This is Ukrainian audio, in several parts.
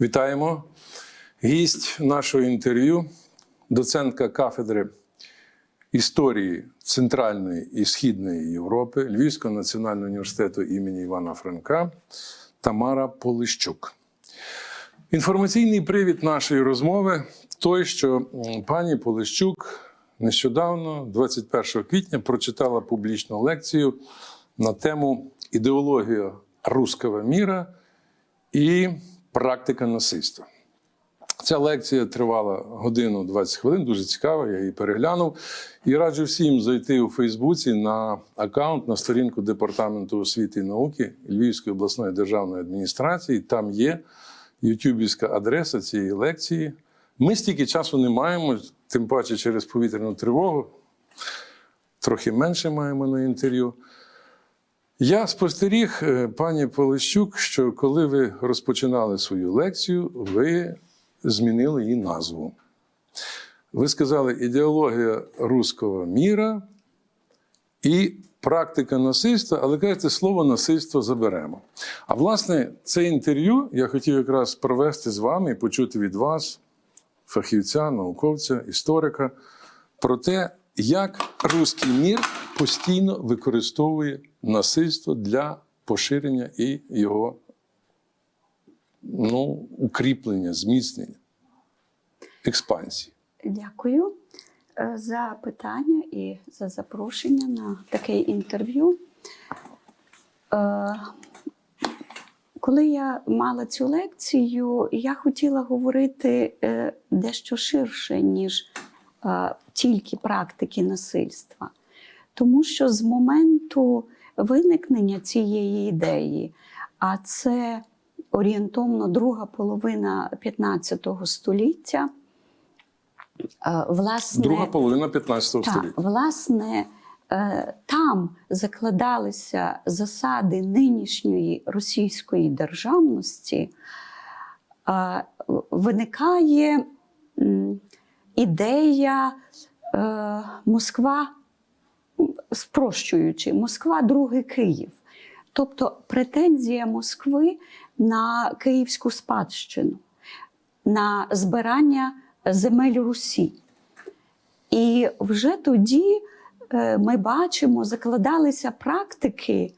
Вітаємо. Гість нашого інтерв'ю, доцентка кафедри історії Центральної і Східної Європи Львівського національного університету імені Івана Франка Тамара Полищук. Інформаційний привід нашої розмови той, що пані Полищук нещодавно, 21 квітня, прочитала публічну лекцію на тему ідеологія руского міра і практика насильства. Ця лекція тривала годину 20 хвилин, дуже цікава, я її переглянув. І раджу всім зайти у Фейсбуці на аккаунт на сторінку Департаменту освіти і науки Львівської обласної державної адміністрації. Там є ютюбівська адреса цієї лекції. Ми стільки часу не маємо, тим паче через повітряну тривогу. Трохи менше маємо на інтерв'ю. Я спостеріг, е, пані Полищук, що коли ви розпочинали свою лекцію, ви змінили її назву. Ви сказали ідеологія руського міра і практика насильства, але кажете, слово насильство заберемо. А власне, це інтерв'ю я хотів якраз провести з вами і почути від вас, фахівця, науковця, історика, про те, як руський мір постійно використовує насильство для поширення і його ну, укріплення, зміцнення, експансії. Дякую е, за питання і за запрошення на таке інтерв'ю. Е, Коли я мала цю лекцію, я хотіла говорити е, дещо ширше, ніж тільки практики насильства. Тому що з моменту виникнення цієї ідеї, а це орієнтовно друга половина 15 століття, е, власне, Друга половина 15 так, століття. власне, е, там закладалися засади нинішньої російської державності, е, виникає ідея Москва, спрощуючи, Москва другий Київ. Тобто претензія Москви на київську спадщину, на збирання земель Русі. І вже тоді е, ми бачимо, закладалися практики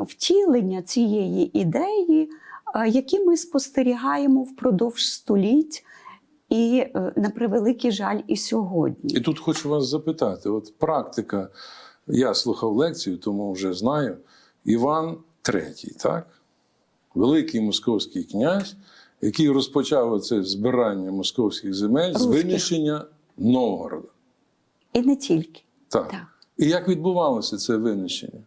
втілення цієї ідеї, е, які ми спостерігаємо впродовж століть, і, е, на превеликий жаль, і сьогодні. І тут хочу вас запитати: от практика, я слухав лекцію, тому вже знаю. Іван III, так? Великий московський князь, який розпочав це збирання московських земель з винищення Новгорода. І не тільки. Так. Так. І як відбувалося це винищення?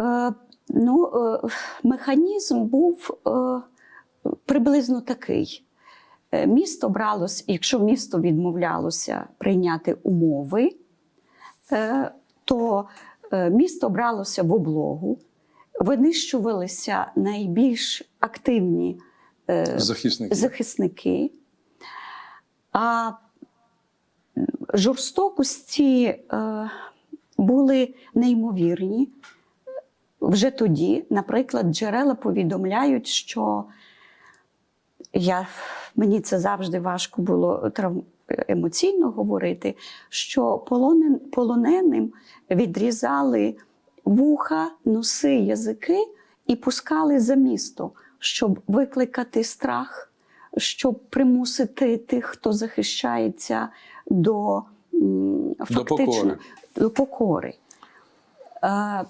Е, ну, е, механізм був е, приблизно такий. Е, Місто бралось, якщо місто відмовлялося прийняти умови, е, то е, місто бралося в облогу, винищувалися найбільш активні Захисники. захисники. А жорстокості були неймовірні. Вже тоді, наприклад, джерела повідомляють, що я, мені це завжди важко було трав- емоційно говорити, що полонен, полоненим відрізали вуха, носи, язики і пускали за місто, щоб викликати страх, щоб примусити тих, хто захищається до, фактично, покори. до покори. Е,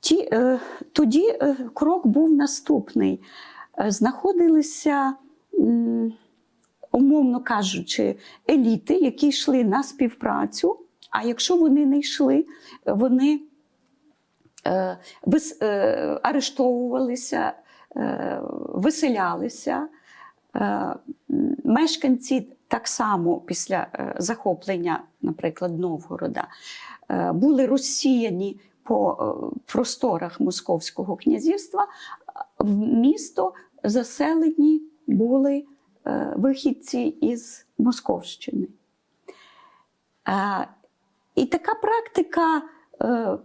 Ті, е, тоді е, крок був наступний. Е, Знаходилися, умовно кажучи, еліти, які йшли на співпрацю. А якщо вони не йшли, вони е, е, арештовувалися, виселялися. Мешканці так само після захоплення, наприклад, Новгорода, були розсіяні по просторах Московського князівства, в місто заселені були е, вихідці із Московщини. Е, І така практика е,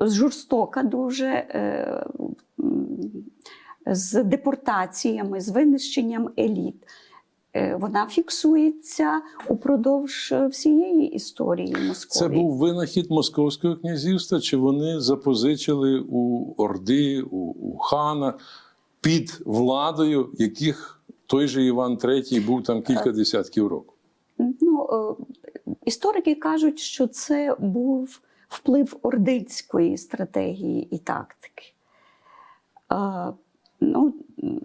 жорстока дуже з депортаціями, з винищенням еліт. Е, Вона фіксується упродовж е, всієї історії Це був винахід Московського князівства, чи вони запозичили у Орди, у, у хана під владою, яких той же Іван III був там кілька десятків років? Ну, е, історики кажуть, що це був вплив ординської стратегії і тактики. Ну,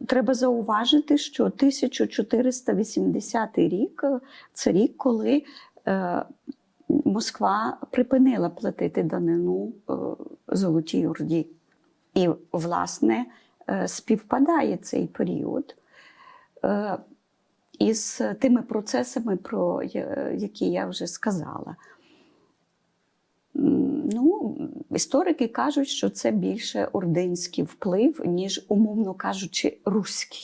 треба зауважити, що 1480 рік е, це рік, коли е, Москва припинила платити данину е, Золотій Орді. І, власне, е, співпадає цей період е, із тими процесами, про які я вже сказала. Ну, історики кажуть, що це більше ординський вплив, ніж, умовно кажучи, руський.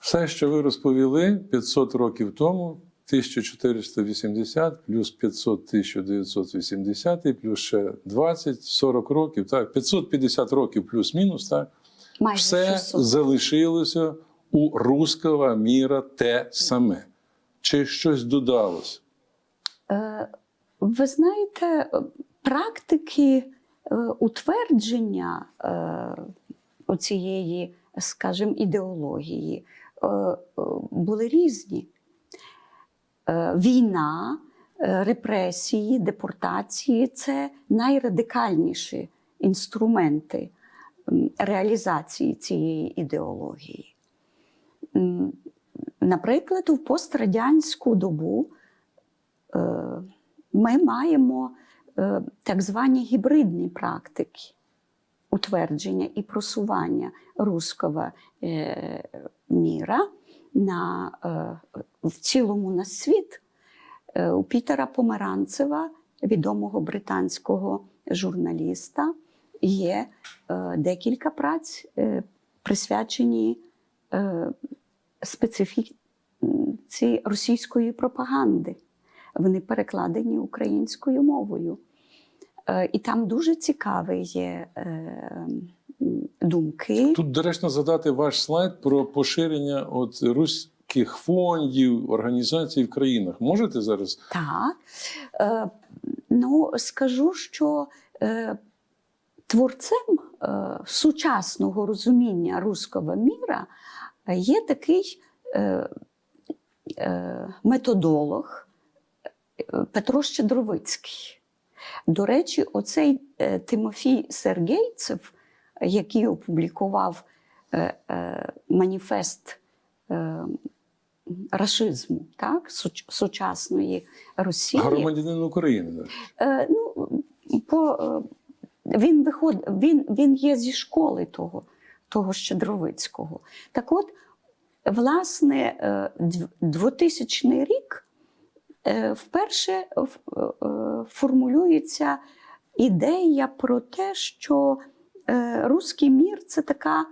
Все, що ви розповіли 500 років тому, 1480 плюс 500 1980 плюс ще 20 40 років, так, 550 років плюс-мінус, так, Майже все 600. залишилося у руского міра те саме. Чи щось додалось? Е, Ви знаєте, е, практики е, утвердження е, оцієї, скажімо, ідеології були різні. Війна, репресії, депортації це найрадикальніші інструменти реалізації цієї ідеології. Наприклад, у пострадянську добу ми маємо е, так звані гібридні практики утвердження і просування руського е, міра на, е, в цілому на світ. Е, У Пітера Померанцева, відомого британського журналіста, є е, декілька праць, е, присвячені е, специфіці російської пропаганди. Вони перекладені українською мовою. Е, І там дуже цікаві є е, думки. Тут доречно задати ваш слайд про поширення от руських фондів, організацій в країнах. Можете зараз? Так. Е, ну, скажу, що творцем сучасного розуміння руського міра є такий методолог Петро Щедровицький. До речі, оцей е, Тимофій Сергейцев, який опублікував е, е, маніфест рашизму, так, сучасної Росії. Громадянин України. ну, по, він, виход, він, він є зі школи того, того Щедровицького. Так от, власне, е, 2000 рік вперше е, формулюється ідея про те, що е, руський мір це така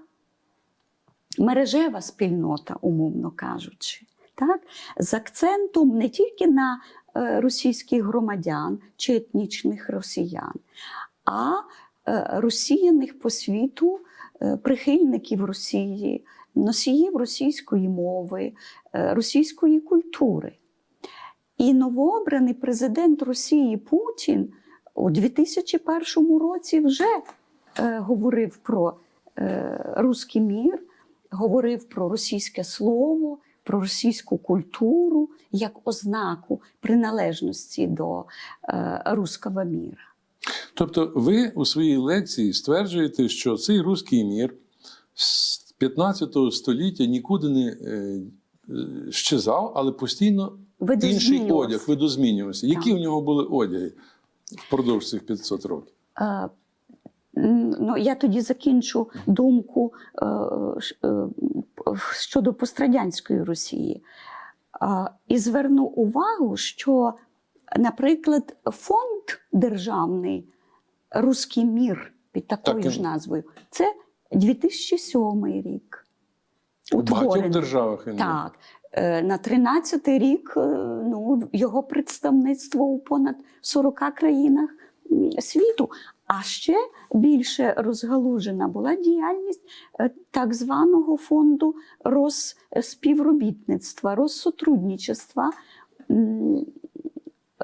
мережева спільнота, умовно кажучи. Так? З акцентом не тільки на е, російських громадян чи етнічних росіян, а е, росіяних по світу, е, прихильників Росії, носіїв російської мови, е, російської культури. І новообраний президент Росії Путін у 2001 році вже е, говорив про е, руський мір, говорив про російське слово, про російську культуру як ознаку приналежності до е, руського міра. Тобто, ви у своїй лекції стверджуєте, що цей руський мір з 15 століття нікуди не е, е, щезав, але постійно інший одяг видозмінювався. Які в нього були одяги впродовж цих 500 років? М, Ну, я тоді закінчу думку е, е, щодо пострадянської Росії. І зверну увагу, що, наприклад, фонд державний Руський мір під такою Так, ж назвою це 2007 рік. У багатьох державах він. Так. Е, На 13-й рік е, ну, його представництво у понад 40 країнах світу. А ще більше розгалужена була діяльність е, так званого фонду розспівробітництва, розсотрудничества,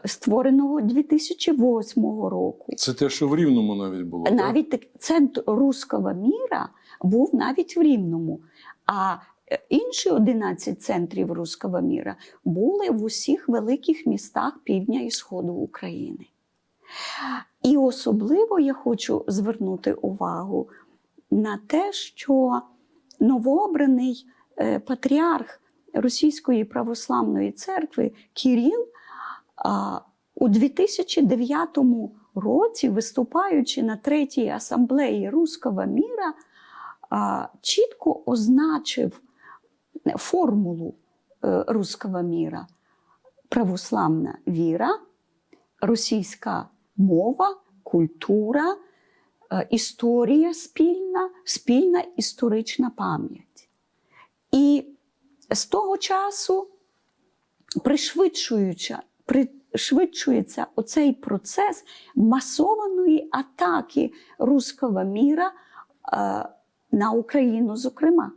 створеного 2008 року. Це те, що в Рівному навіть було. Навіть так- центр руського міра був навіть в Рівному. А е, інші 11 центрів руського міра були в усіх великих містах півдня і сходу України. І особливо я хочу звернути увагу на те, що новообраний е, патріарх Російської православної церкви Кіріл у 2009 році, виступаючи на третій асамблеї Руського міра, чітко означив формулу е, Руського міра: православна віра, російська мова, культура, е, історія спільна, спільна історична пам'ять. І з того часу пришвидшуючи, пришвидшується оцей процес масованої атаки руського міра е, на Україну, зокрема,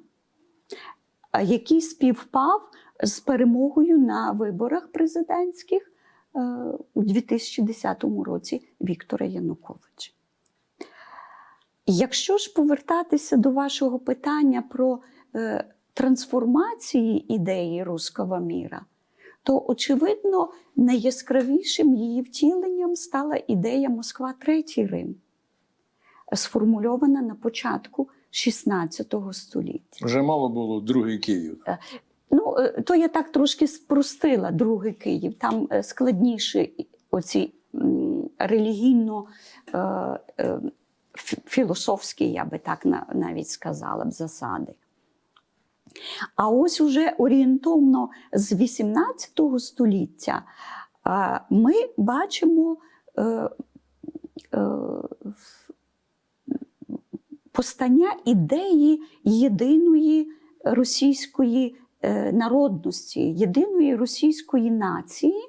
е, який співпав з перемогою на виборах президентських е, у 2010 році Віктора Януковича. Якщо ж повертатися до вашого питання про е, трансформації ідеї руського міра, то очевидно найяскравішим її втіленням стала ідея Москва Третій Рим, сформульована на початку XVI століття. Вже мало було другий Київ. Ну, е, то я так трошки спростила другий Київ. Там е, складніші оці релігійно е, е, фі- філософські, я би так навіть сказала б, засади. А ось уже орієнтовно з 18 століття е, ми бачимо е, е, постання ідеї єдиної російської е, народності, єдиної російської нації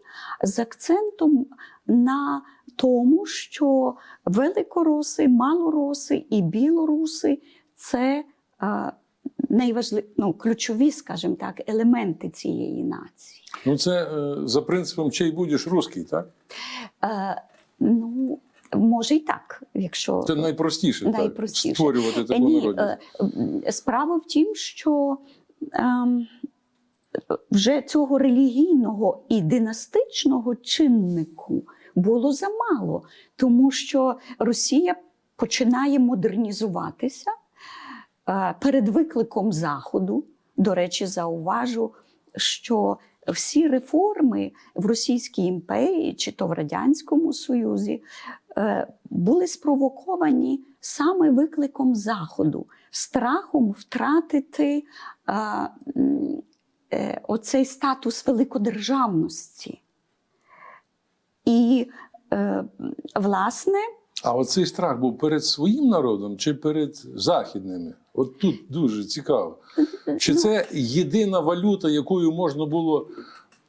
з акцентом на тому, що великороси, малороси і білоруси це е, найважлив... ну, ключові, скажімо так, елементи цієї нації. Ну, це е, за принципом чий будеш русський, так? Е, ну, може і так, якщо Це найпростіше, Найпростіше. так, створювати Е, таку Ні, народність. е, справа в тім, що ем, вже цього релігійного і династичного чиннику було замало, тому що Росія починає модернізуватися е, перед викликом Заходу. До речі, зауважу, що всі реформи в Російській імперії чи то в Радянському Союзі е, були спровоковані саме викликом Заходу, страхом втратити е, е, оцей статус великодержавності. І, е, власне, А оцей страх був перед своїм народом чи перед західними? От тут дуже цікаво. Чи це єдина валюта, якою можна було е,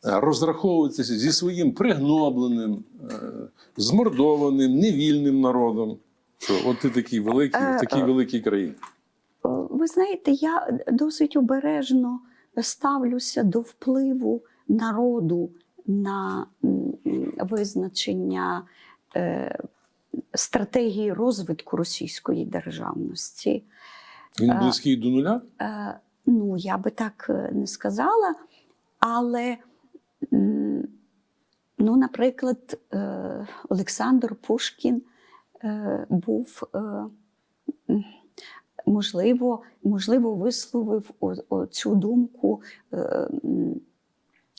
розраховуватися зі своїм пригнобленим, е, змордованим, невільним народом? Що от ти такий великий, Е, в такій е. великій країні. Е, Ви знаєте, я досить обережно ставлюся до впливу народу на визначення е, стратегії розвитку російської державності. Він е, близький до нуля? Е, ну, я би так е, не сказала, але, ну, наприклад, е, Олександр Пушкін е, був, е, можливо, можливо, висловив цю думку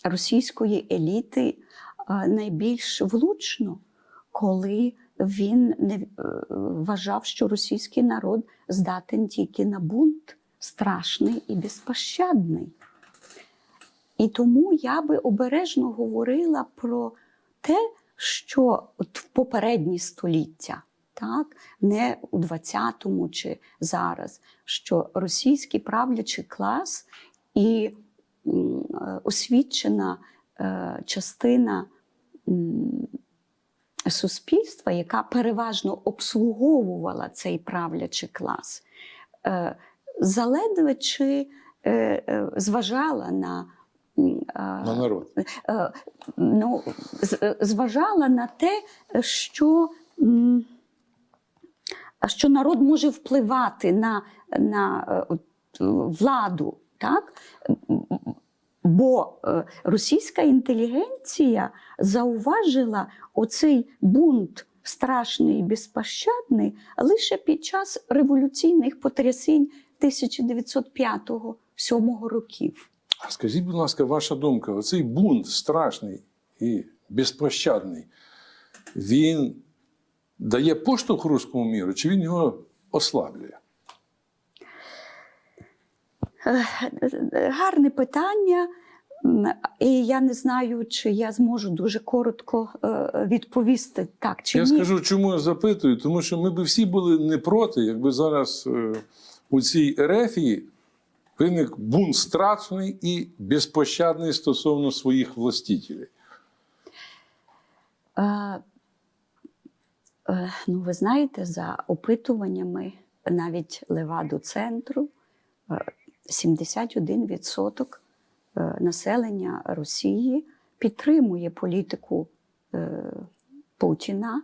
російської еліти найбільш влучно, коли він не вважав, що російський народ здатен тільки на бунт, страшний і безпощадний. І тому я би обережно говорила про те, що в попередні століття, так, не у 20-му чи зараз, що російський правлячий клас і е, освічена е, частина суспільства, яка переважно обслуговувала цей правлячий клас, е, заледве чи зважала на. Е, На народ. е, ну, е, зважала на те, що, що народ може впливати на, на е, е, владу. Так? Бо е, російська інтелігенція зауважила оцей бунт страшний і безпощадний лише під час революційних потрясінь 1905-1907 років. А скажіть, будь ласка, ваша думка, оцей бунт страшний і безпощадний, він дає поштовх руському міру, чи він його ослаблює? Гарне питання. І я не знаю, чи я зможу дуже коротко е, відповісти так чи Я ні. скажу, чому я запитую, тому що ми б всі були не проти, якби зараз е, у цій ерефії виник бунт страшний і безпощадний стосовно своїх властителів. Е, е, ну, ви знаєте, за опитуваннями навіть Леваду центру е, 71% е, населення Росії підтримує політику е, Путіна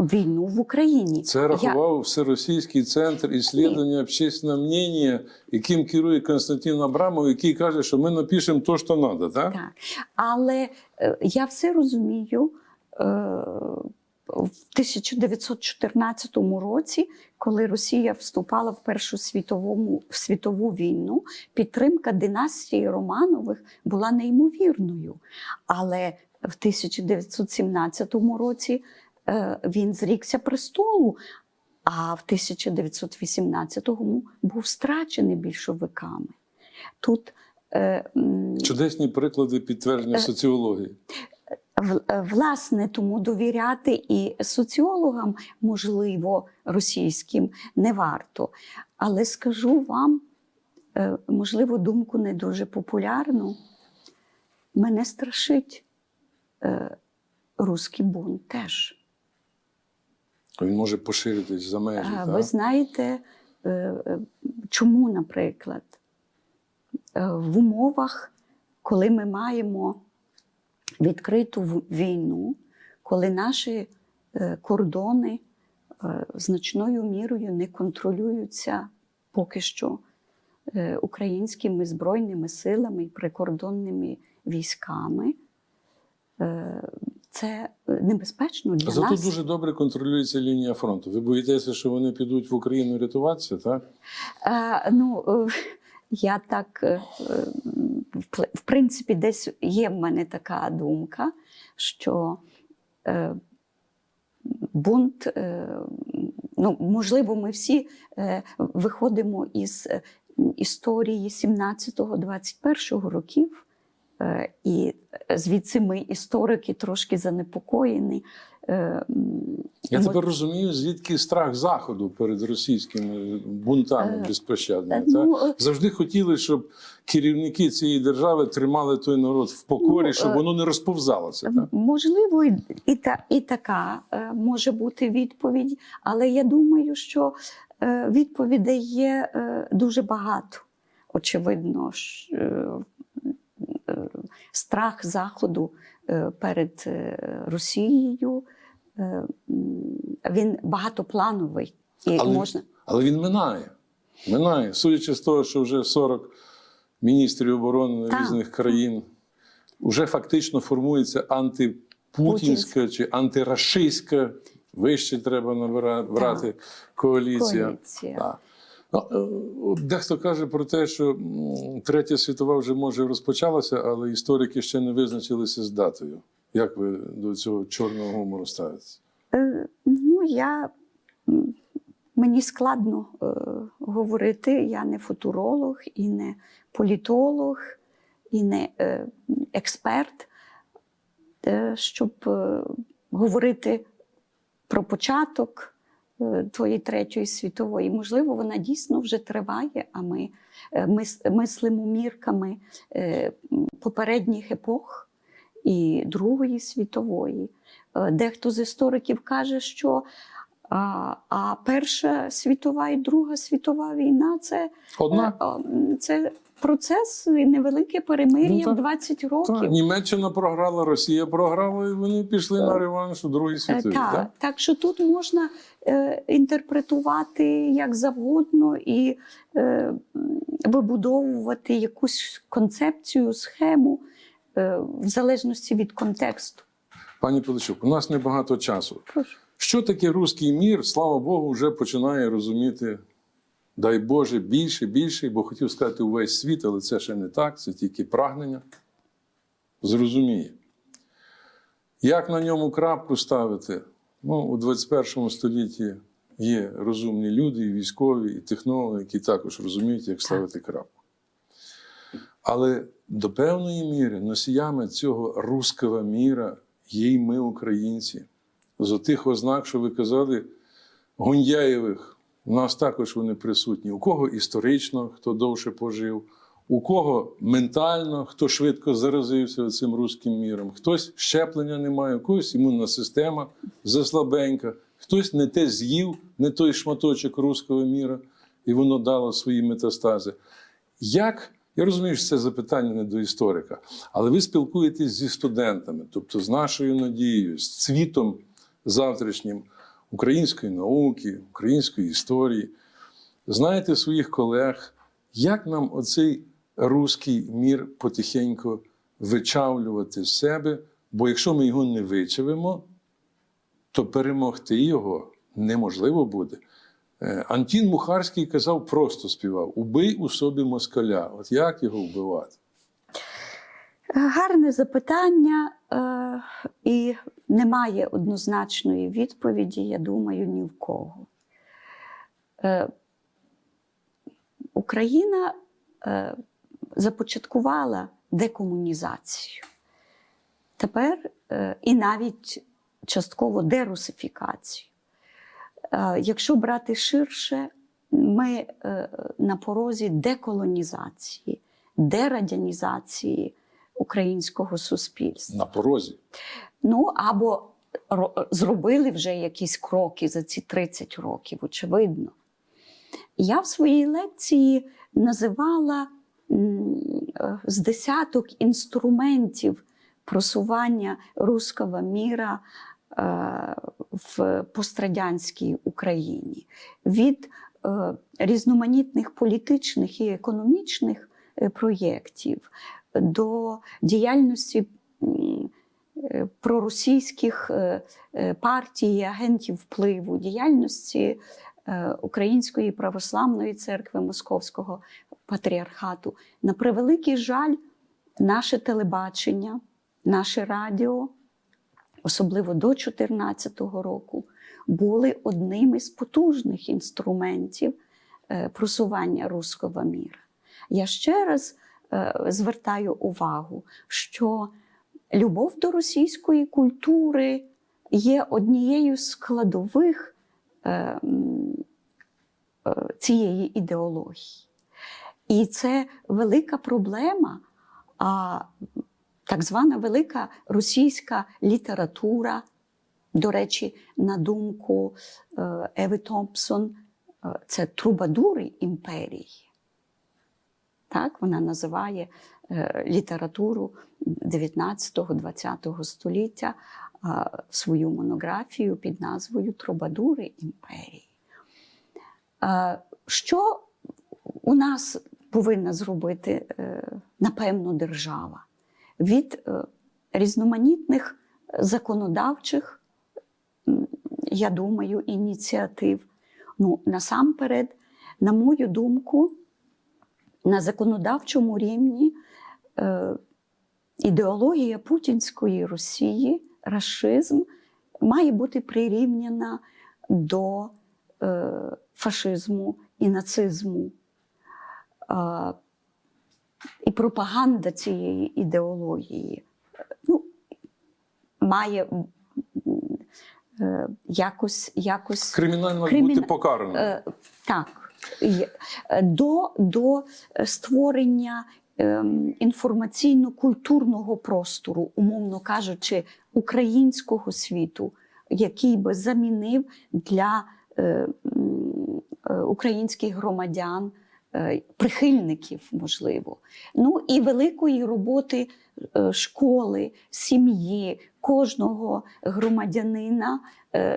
війну в Україні. Це Я- рахував Всеросійський центр іслідування общественного мнення, яким керує Константин Абрамов, який каже, що ми напишемо то, що треба. Так? Так. Але е, я все розумію. Е, в 1914 році, коли Росія вступала в Першу світову, в світову війну, підтримка династії Романових була неймовірною. Але в 1917 році він зрікся престолу, а в 1918-му був страчений більшовиками. Тут е, Чудесні приклади підтвердження Е, соціології. Е, Власне, тому довіряти і соціологам, можливо, російським не варто. Але скажу вам, е, можливо, думку не дуже популярну. Мене страшить е, руський бунт теж. Він може поширитись за межі. А, так? Ви знаєте, е, е, чому, наприклад, Е, в умовах, коли ми маємо відкриту війну, коли наші кордони значною мірою не контролюються поки що українськими збройними силами і прикордонними військами, це небезпечно для Зато нас. дуже добре контролюється лінія фронту. Ви боїтеся, що вони підуть в Україну рятуватися, так? Е, ну, е, я так, е, е, в принципі, десь є в мене така думка, що е, бунт, е, ну, можливо, ми всі е, виходимо із е, історії 17-21 років, е, і звідси ми, історики, трошки занепокоєні. е, Я тепер розумію, звідки страх Заходу перед російськими бунтами Е, безпощадними. е, ну, е, Завжди хотіли, щоб керівники цієї держави тримали той народ в покорі, Ну, щоб е, воно не розповзалося. Так? Можливо, і, та, і така е, може бути відповідь, але я думаю, що е, відповідей є е, дуже багато. Очевидно, е, е, страх Заходу е, перед е, Росією е, він багатоплановий. І Але- можна Але він минає. Минає. Судячи з того, що вже 40 міністрів оборони Так. різних країн вже фактично формується антипутінська чи антирашистська, вище треба набира- брати коаліція. коаліція. Так. Ну, е, Дехто каже про те, що Третя світова вже може розпочалася, але історики ще не визначилися з датою. Як ви до цього чорного гумору ставитесь? Е, Ну, я, мені складно е, говорити. Я не футуролог і не політолог, і не е, експерт, е, щоб е, говорити про початок тої третьої світової. Можливо, вона дійсно вже триває, а ми е, мислимо мірками е, попередніх епох. і Другої світової. Е, Дехто з істориків каже, що а, а Перша світова і Друга світова війна це, Одна. е, це процес і невелике перемир'я Ну, 20 років. Та, Німеччина програла, Росія програла, і вони пішли на реванш у Другій Е, світовій. Так, так? так що тут можна е, інтерпретувати як завгодно і е, вибудовувати якусь концепцію, схему е, в залежності від контексту. Пані Пилищук, у нас небагато часу. Прошу. Що таке руський мір, слава Богу, вже починає розуміти, дай Боже, більше, більше, бо хотів сказати увесь світ, але це ще не так, це тільки прагнення. Зрозуміє. Як на ньому крапку ставити? Ну, у 21 столітті є розумні люди, і військові, і технологи, які також розуміють, як ставити крапку. Але до певної міри носіями цього руского міра є й ми, українці. З отих ознак, що ви казали, Гундяєвих, у нас також вони присутні. У кого історично, хто довше пожив, у кого ментально, хто швидко заразився цим руським міром, хтось щеплення не має, у когось імунна система заслабенька, хтось не те з'їв, не той шматочок руського міра, і воно дало свої метастази. Як я розумію, що це запитання не до історика, але ви спілкуєтесь зі студентами, тобто з нашою надією, з цвітом завтрашнім української науки, української історії. Знаєте своїх колег, як нам оцей руський мір потихеньку вичавлювати з себе, бо якщо ми його не вичавимо, то перемогти його неможливо буде. Е, Антін Мухарський казав, просто співав: Убий у собі москаля. От як його вбивати? Гарне запитання, е, і немає однозначної відповіді, я думаю, ні в кого. Е, Україна е, започаткувала декомунізацію. Тепер е, і навіть частково дерусифікацію. Е, Якщо брати ширше, ми е, на порозі деколонізації, дерадянізації українського суспільства. На порозі. Ну або зробили вже якісь кроки за ці 30 років, очевидно. Я в своїй лекції називала е, з десяток інструментів просування руського міра е, в пострадянській Україні від е, різноманітних політичних і економічних е, проєктів до діяльності е, проросійських е, е, партій, агентів впливу, діяльності е, Української православної церкви Московського патріархату. На превеликий жаль, наше телебачення, наше радіо, особливо до 2014 року, були одним із потужних інструментів е, просування руського міра. Я ще раз е, звертаю увагу, що любов до російської культури є однією з складових е, е, цієї ідеології. І це велика проблема. А так звана велика російська література, до речі, на думку е, Еви Томпсон, е, це трубадури імперії. Так, вона називає літературу 19-20 століття е, свою монографію під назвою Трубадури імперії. Е, Що у нас повинна зробити, е, напевно, держава? Від е, різноманітних законодавчих, я думаю, ініціатив. Ну, насамперед, на мою думку, на законодавчому рівні е, ідеологія путінської Росії, рашизм, має бути прирівняна до е, фашизму і нацизму. Е, і пропаганда цієї ідеології е, ну, має е, якось, якось Кримінально Криміна- бути покараним. Е, так, Е, до, до створення інформаційно-культурного простору, умовно кажучи, українського світу, який би замінив для е, е, українських громадян, е, прихильників, можливо. Ну і великої роботи школи, сім'ї, кожного громадянина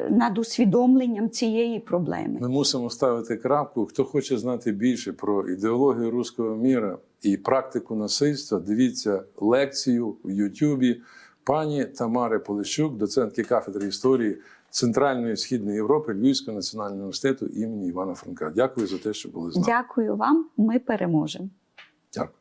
над усвідомленням цієї проблеми. Ми мусимо ставити крапку. Хто хоче знати більше про ідеологію руського міра і практику насильства, дивіться лекцію в Ютубі пані Тамари Полищук, доцентки кафедри історії Центральної і Східної Європи Львівського національного університету імені Івана Франка. Дякую за те, що були з нами. Дякую вам. Ми переможемо. Дякую.